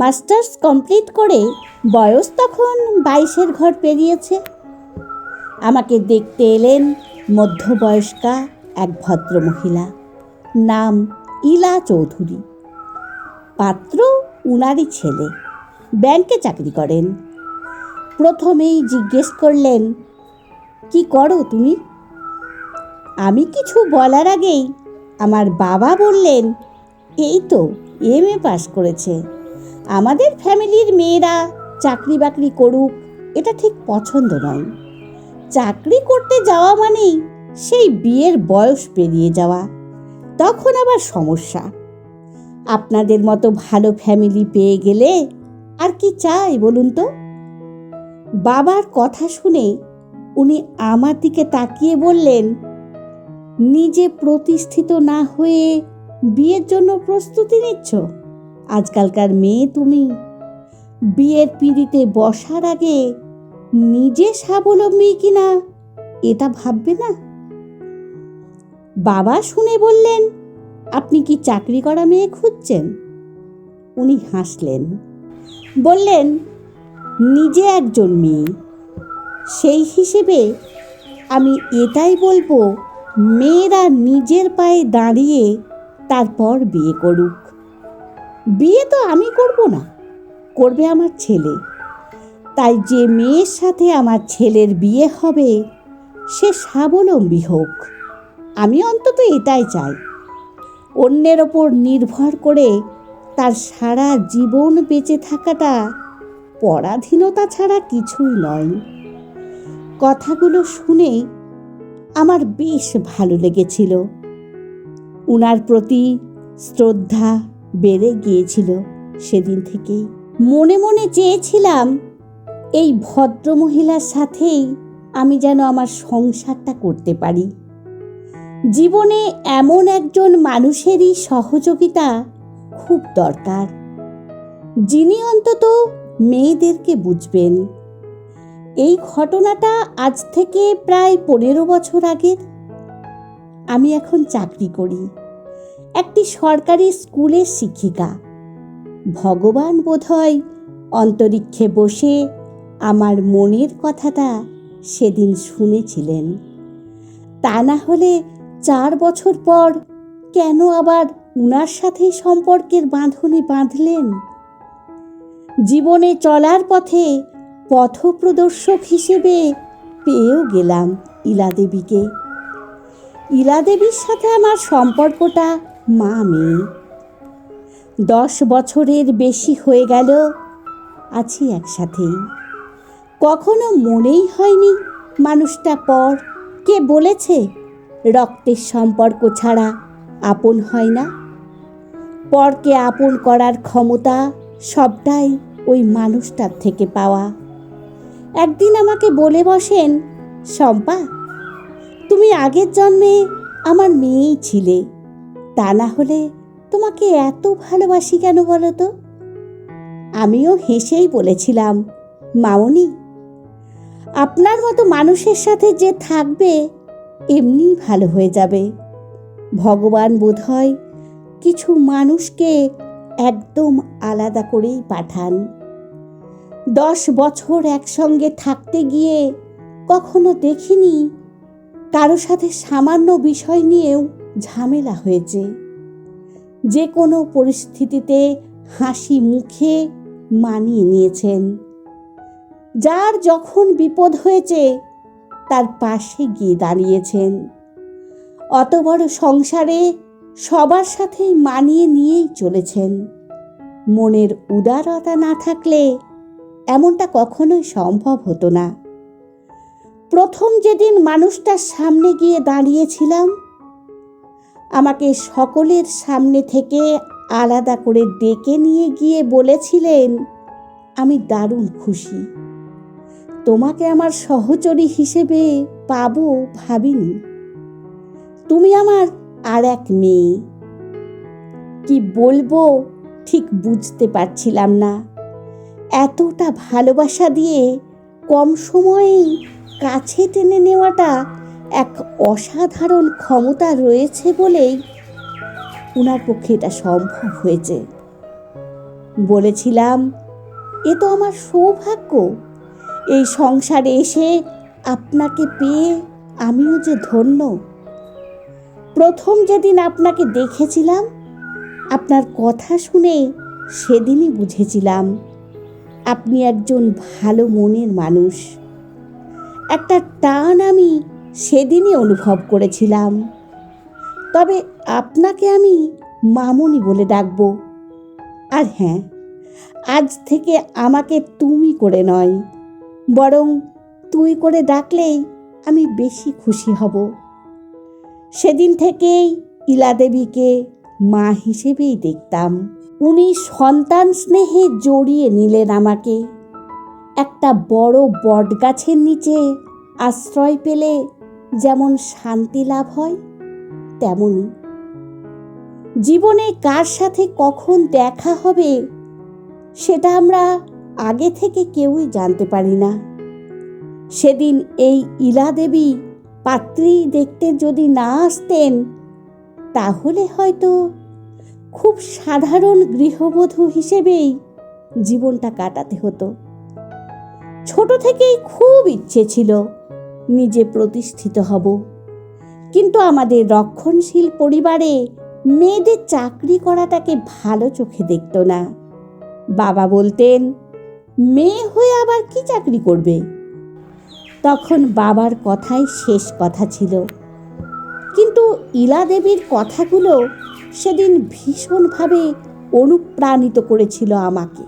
Masters complete করে বয়স তখন বাইশের ঘর পেরিয়েছে। আমাকে দেখতে এলেন মধ্যবয়স্কা এক ভদ্রমহিলা, নাম ইলা চৌধুরী। পাত্র উনারই ছেলে, ব্যাংকে চাকরি করেন। প্রথমেই জিজ্ঞেস করলেন, কি করো তুমি? আমি কিছু বলার আগেই আমার বাবা বললেন, এই তো, এম এ পাশ করেছে। আমাদের ফ্যামিলির মেয়েরা চাকরি বাকরি করুক, এটা ঠিক পছন্দ নয়। চাকরি করতে যাওয়া মানেই সেই বিয়ের বয়স পেরিয়ে যাওয়া, তখন আবার সমস্যা। আপনাদের মতো ভালো ফ্যামিলি পেয়ে গেলে আর কি চাই বলুন তো? বাবার কথা শুনে উনি আমার দিকে তাকিয়ে বললেন, নিজে প্রতিষ্ঠিত না হয়ে বিয়ের জন্য প্রস্তুতি নিচ্ছ? আজকালকার মেয়ে তুমি। বিয়ের পিঁড়িতে বসার আগে নিজে স্বাবলম্বী কিনা, এটা ভাববে না? বাবা শুনে বললেন, আপনি কি চাকরি করা মেয়ে খুঁজছেন? উনি হাসলেন। বললেন, নিজে একজন মেয়ে। সেই হিসেবে আমি এটাই বলব, মেয়েরা নিজের পায়ে দাঁড়িয়ে তারপর বিয়ে করুক। বিয়ে তো আমি করব না, করবে আমার ছেলে। তাই যে মেয়ের সাথে আমার ছেলের বিয়ে হবে, সে স্বাবলম্বী হোক। আমি অন্তত এটাই চাই। অন্যের ওপর নির্ভর করে তার সারা জীবন বেঁচে থাকাটা পরাধীনতা ছাড়া কিছুই নয়। কথাগুলো শুনে আমার বেশ ভালো লেগেছিল। উনার প্রতি শ্রদ্ধা বেড়ে গিয়েছিল সেদিন থেকেই। মনে মনে চেয়েছিলাম, এই ভদ্রমহিলার সাথেই আমি যেন আমার সংসারটা করতে পারি। জীবনে এমন একজন মানুষেরই সহযোগিতা খুব দরকার। যিনি অন্তত মেয়েদেরকে বুঝবেন। এই ঘটনাটা আজ থেকে প্রায় পনেরো বছর আগের। আমি এখন চাকরি করি। একটি সরকারি স্কুলের শিক্ষিকা। ভগবান বোধহয় অন্তরিক্ষে বসে আমার মনের কথাটা সেদিন শুনেছিলেন। তা না হলে চার বছর পর কেন আবার উনার সাথে সম্পর্কের বাঁধনে বাঁধলেন? জীবনে চলার পথে পথপ্রদর্শক হিসেবে পেয়েও গেলাম ইলাদেবীকে। ইলাদেবীর সাথে আমার সম্পর্কটা মা মেয়ে দশ বছরের বেশি হয়ে গেল, আছি একসাথেই। কখনো মনেই হয়নি মানুষটা পর। কে বলেছে রক্তের সম্পর্ক ছাড়া আপন হয় না? পরকে আপন করার ক্ষমতা সবটাই ওই মানুষটার থেকে পাওয়া। একদিন আমাকে বলে বসেন, শম্পা, তুমি আগের জন্মে আমার মেয়েই ছিলে। তা না হলে তোমাকে এত ভালোবাসি কেন বলো তো? আমিও হেসেই বলেছিলাম, মামনি, আপনার মতো মানুষের সাথে যে থাকবে এমনি ভালো হয়ে যাবে। ভগবান বোধহয় কিছু মানুষকে একদম আলাদা করেই পাঠান। দশ বছর একসঙ্গে থাকতে গিয়ে কখনো দেখিনি কারও সাথে সামান্য বিষয় নিয়েও ঝামেলা হয়েছে। যে কোনো পরিস্থিতিতে হাসি মুখে মানিয়ে নিয়েছেন। যার যখন বিপদ হয়েছে, তার পাশে গিয়ে দাঁড়িয়েছেন। অত বড় সংসারে সবার সাথেই মানিয়ে নিয়েই চলেছেন। মনের উদারতা না থাকলে এমনটা কখনোই সম্ভব হতো না। প্রথম যেদিন মানুষটার সামনে গিয়ে দাঁড়িয়েছিলাম আমাকে সকলের সামনে থেকে আলাদা করে ডেকে নিয়ে গিয়ে বলেছিলেন, আমি দারুণ খুশি। তোমাকে আমার সহচরী হিসেবে পাবো ভাবিনি। তুমি আমার আর এক মেয়ে। কি বলব ঠিক বুঝতে পারছিলাম না। এতটা ভালোবাসা দিয়ে কম সময়েই কাছে টেনে নেওয়াটা এক অসাধারণ ক্ষমতা রয়েছে বলেই ওনার পক্ষে এটা সম্ভব হয়েছে। বলেছিলাম, এ তো আমার সৌভাগ্য। এই সংসারে এসে আপনাকে পেয়ে আমিও যে ধন্য। প্রথম যেদিন আপনাকে দেখেছিলাম, আপনার কথা শুনে সেদিনই বুঝেছিলাম, আপনি একজন ভালো মনের মানুষ। একটা টান আমি সেদিনই অনুভব করেছিলাম। তবে আপনাকে আমি মামুনি বলে ডাকব। আর হ্যাঁ আজ থেকে আমাকে তুমি করে নয়, বরং তুই করে ডাকলেই আমি বেশি খুশি হব। সেদিন থেকেই ইলা দেবীকে মা হিসেবেই দেখতাম। উনি সন্তান স্নেহে জড়িয়ে নিলেন আমাকে। একটা বড় বটগাছের নিচে আশ্রয় পেলে যেমন শান্তি লাভ হয় তেমনই জীবনে কার সাথে কখন দেখা হবে, সেটা আমরা আগে থেকে কেউই জানতে পারি না। সেদিন এই ইলা দেবী পাত্রী দেখতে যদি না আসতেন, তাহলে হয়তো খুব সাধারণ গৃহবধূ হিসেবেই জীবনটা কাটাতে হতো। ছোট থেকেই খুব ইচ্ছে ছিল নিজে প্রতিষ্ঠিত হব। কিন্তু আমাদের রক্ষণশীল পরিবারে মেয়েদের চাকরি করাটাকে ভালো চোখে দেখতো না। বাবা বলতেন, মেয়ে হয়ে আবার কি চাকরি করবে? তখন বাবার কথাই শেষ কথা ছিল। কিন্তু ইলা দেবীর কথাগুলো সেদিন ভীষণভাবে অনুপ্রাণিত করেছিল আমাকে।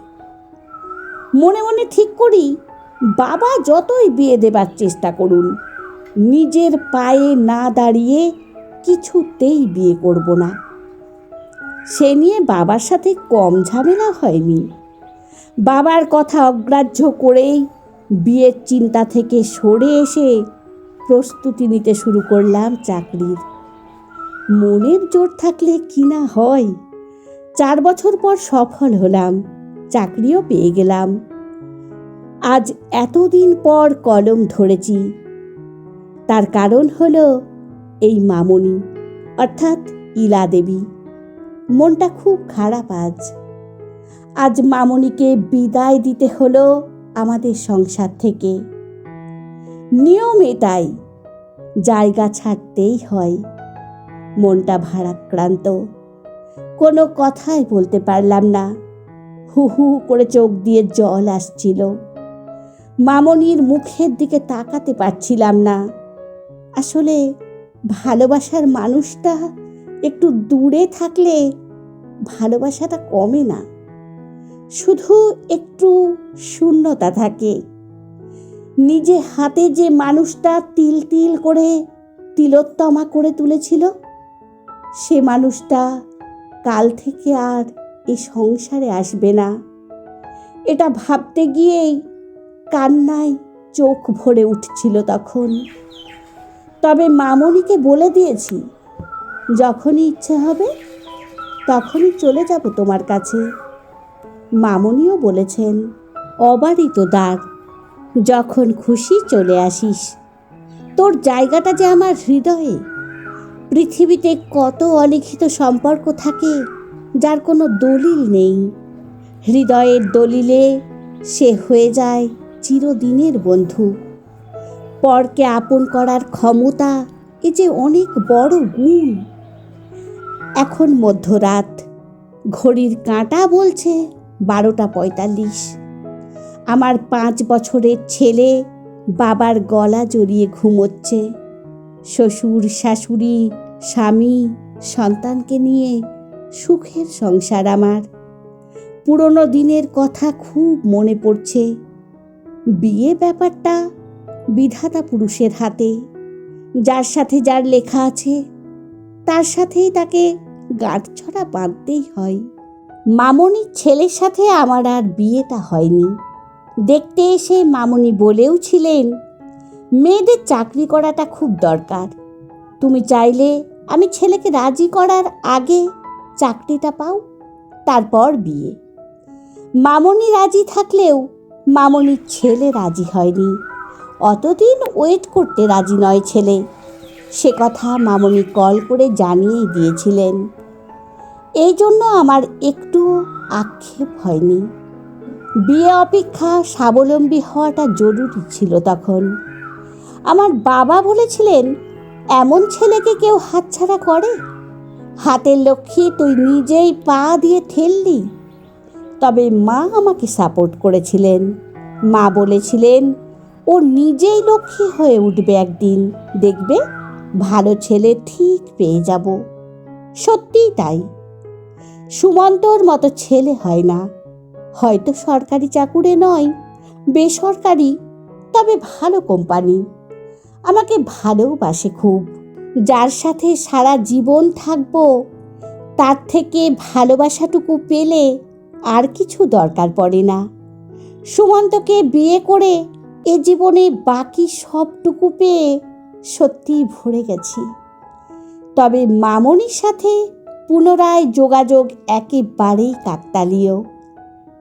মনে মনে ঠিক করি বাবা যতই বিয়ে দেবার চেষ্টা করুন, নিজের পায়ে না দাঁড়িয়ে কিছুতেই বিয়ে করব না। সে নিয়ে বাবার সাথে কম ঝামেলা হয়নি। বাবার কথা অগ্রাহ্য করেই বিয়ের চিন্তা থেকে সরে এসে প্রস্তুতি নিতে শুরু করলাম চাকরির। মনের জোর থাকলে কি না হয়, চার বছর পর সফল হলাম, চাকরিও পেয়ে গেলাম। আজ এতদিন পর কলম ধরেছি। তার কারণ হলো এই মামনি, অর্থাৎ ইলা দেবী। মনটা খুব খারাপ আজ। আজ মামনিকে বিদায় দিতে হলো আমাদের সংসার থেকে। নিয়ম এটাই, জায়গা ছাড়তেই হয়। মনটা ভারাক্রান্ত। কোনো কথাই বলতে পারলাম না। হু হু করে চোখ দিয়ে জল আসছিল। মামনির মুখের দিকে তাকাতে পারছিলাম না। আসলে ভালোবাসার মানুষটা একটু দূরে থাকলে ভালোবাসাটা কমে না। শুধু একটু শূন্যতা থাকে। নিজে হাতে যে মানুষটা তিল তিল করে তিলোত্তমা করে তুলেছিল, সে মানুষটা কাল থেকে আর এই সংসারে আসবে না। এটা ভাবতে গিয়েই কান্নায় চোখ ভরে উঠছিল তখন। তবে মামনিকে বলে দিয়েছি, যখনই ইচ্ছে হবে, তখনই চলে যাব তোমার কাছে। মামনিও বলেছেন, অবারিত দ্বার যখন খুশি চলে আসিস। তোর জায়গাটা যে আমার হৃদয়ে। পৃথিবীতে কত অলিখিত সম্পর্ক থাকে, যার কোনো দলিল নেই। হৃদয়ের দলিলে সে হয়ে যায়। চিরদিনের বন্ধু। পরকে আপন করার ক্ষমতা এ যে অনেক বড় গুণ। এখন মধ্যরাত, ঘড়ির কাঁটা বলছে বারোটা পঁয়তাল্লিশ। আমার পাঁচ বছরের ছেলে বাবার গলা জড়িয়ে ঘুমোচ্ছে। শ্বশুর, শাশুড়ি, স্বামী, সন্তানকে নিয়ে সুখের সংসার আমার। পুরনো দিনের কথা খুব মনে পড়ছে। বিয়ে ব্যাপারটা বিধাতা পুরুষের হাতে। যার সাথে যার লেখা আছে, তার সাথেই তাকে গাঁটছড়া বাঁধতেই হয়। মামনির ছেলের সাথে আমার আর বিয়েটা হয়নি। দেখতে এসে মামনি বলেও ছিলেন, মেয়েদের চাকরি করাটা খুব দরকার। তুমি চাইলে আমি ছেলেকে রাজি করার আগে চাকরিটা পাও, তারপর বিয়ে। মামনি রাজি থাকলেও মামনির ছেলে রাজি হয়নি। অতদিন ওয়েট করতে রাজি নয় ছেলে। সে কথা মামনি কল করে জানিয়ে দিয়েছিলেন। এই জন্য আমার একটু আক্ষেপ হয়নি। বিয়ে অপেক্ষা স্বাবলম্বী হওয়াটা জরুরি ছিল তখন। আমার বাবা বলেছিলেন, এমন ছেলেকে কেউ হাতছাড়া করে? হাতের লক্ষ্মী তুই নিজেই পা দিয়ে ঠেললি। তবে মা আমাকে সাপোর্ট করেছিলেন। মা বলেছিলেন, ও নিজেই লক্ষ্মী হয়ে উঠবে একদিন। দেখবে, ভালো ছেলে ঠিক পেয়ে যাব। সত্যিই তাই। সুমন্তর মতো ছেলে হয় না। হয়তো সরকারি চাকুরে নয়, বেসরকারি, তবে ভালো কোম্পানি। আমাকে ভালোবাসে খুব। যার সাথে সারা জীবন থাকব, তার থেকে ভালোবাসাটুকু পেলে আর কিছু দরকার পড়ে না। সুমন্তকে বিয়ে করে এ জীবনে বাকি সবটুকু পেয়ে সত্যিই ভরে গেছি। তবে মামনির সাথে পুনরায় যোগাযোগ একেবারেই কাকতালীয়।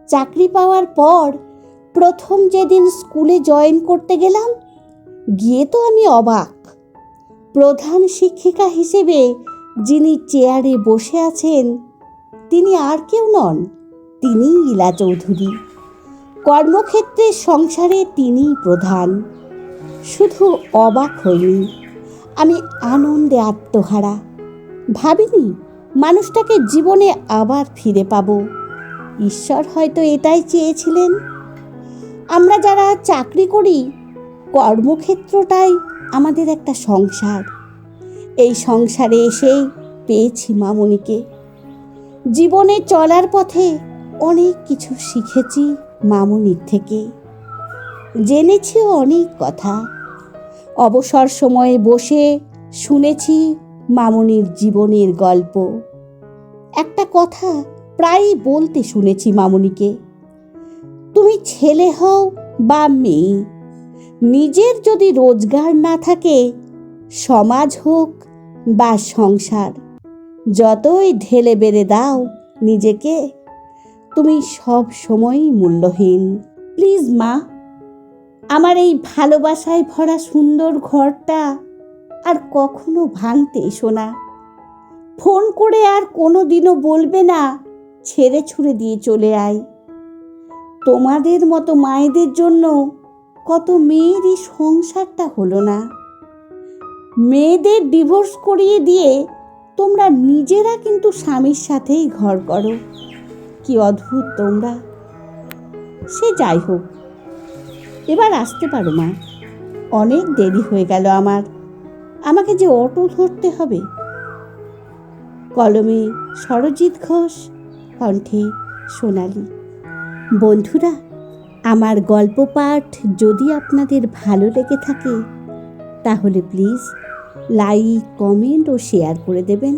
চাকরি পাওয়ার পর প্রথম যেদিন স্কুলে জয়েন করতে গেলাম, গিয়ে তো আমি অবাক। প্রধান শিক্ষিকা হিসেবে যিনি চেয়ারে বসে আছেন, তিনি আর কেউ নন। তিনি ইলা চৌধুরী। কর্মক্ষেত্রে সংসারে তিনিই প্রধান। শুধু অবাক হইনি, আমি আনন্দে আত্মহারা। ভাবিনি, মানুষটাকে জীবনে আবার ফিরে পাব। ঈশ্বর হয়তো এটাই চেয়েছিলেন। আমরা যারা চাকরি করি, কর্মক্ষেত্রটাই আমাদের একটা সংসার। এই সংসারে এসেই পেয়েছি মামনিকে। জীবনে চলার পথে অনেক কিছু শিখেছি মামনির থেকে। জেনেছিও অনেক কথা। অবসর সময়ে বসে শুনেছি মামনির জীবনের গল্প। একটা কথা প্রায়ই বলতে শুনেছি মামুনিকে। তুমি ছেলে হও বা মেয়ে, নিজের যদি রোজগার না থাকে, সমাজ হোক বা সংসার, যতই ঢেলে বেড়ে দাও নিজেকে তুমি সব সময়ই মূল্যহীন। প্লিজ মা, আমার এই ভালোবাসায় ভরা সুন্দর ঘরটা আর কখনো ভাঙতে এসো না। ফোন করে আর কোনো দিনও বলবে না, ছেড়ে ছুড়ে দিয়ে চলে আয়। তোমাদের মতো মায়েদের জন্য কত মেয়েরই সংসারটা হলো না। মেয়েদের ডিভোর্স করিয়ে দিয়ে তোমরা নিজেরা কিন্তু স্বামীর সাথেই ঘর করো। কি অদ্ভুত তোমরা। সে যাই হোক, এবার আসতে পারো মা। অনেক দেরি হয়ে গেল আমার। আমাকে যে অটো ধরতে হবে। কলমে সরজিৎ ঘোষ, কণ্ঠে সোনালি। বন্ধুরা, আমার গল্প পাঠ যদি আপনাদের ভালো লেগে থাকে, তাহলে প্লিজ লাইক, কমেন্ট ও শেয়ার করে দেবেন।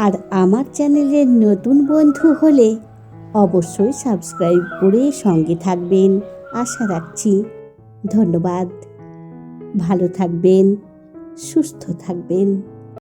আর আমার চ্যানেলের নতুন বন্ধু হলে অবশ্যই সাবস্ক্রাইব করে সঙ্গে থাকবেন। আশা রাখছি। ধন্যবাদ। ভালো থাকবেন, সুস্থ থাকবেন।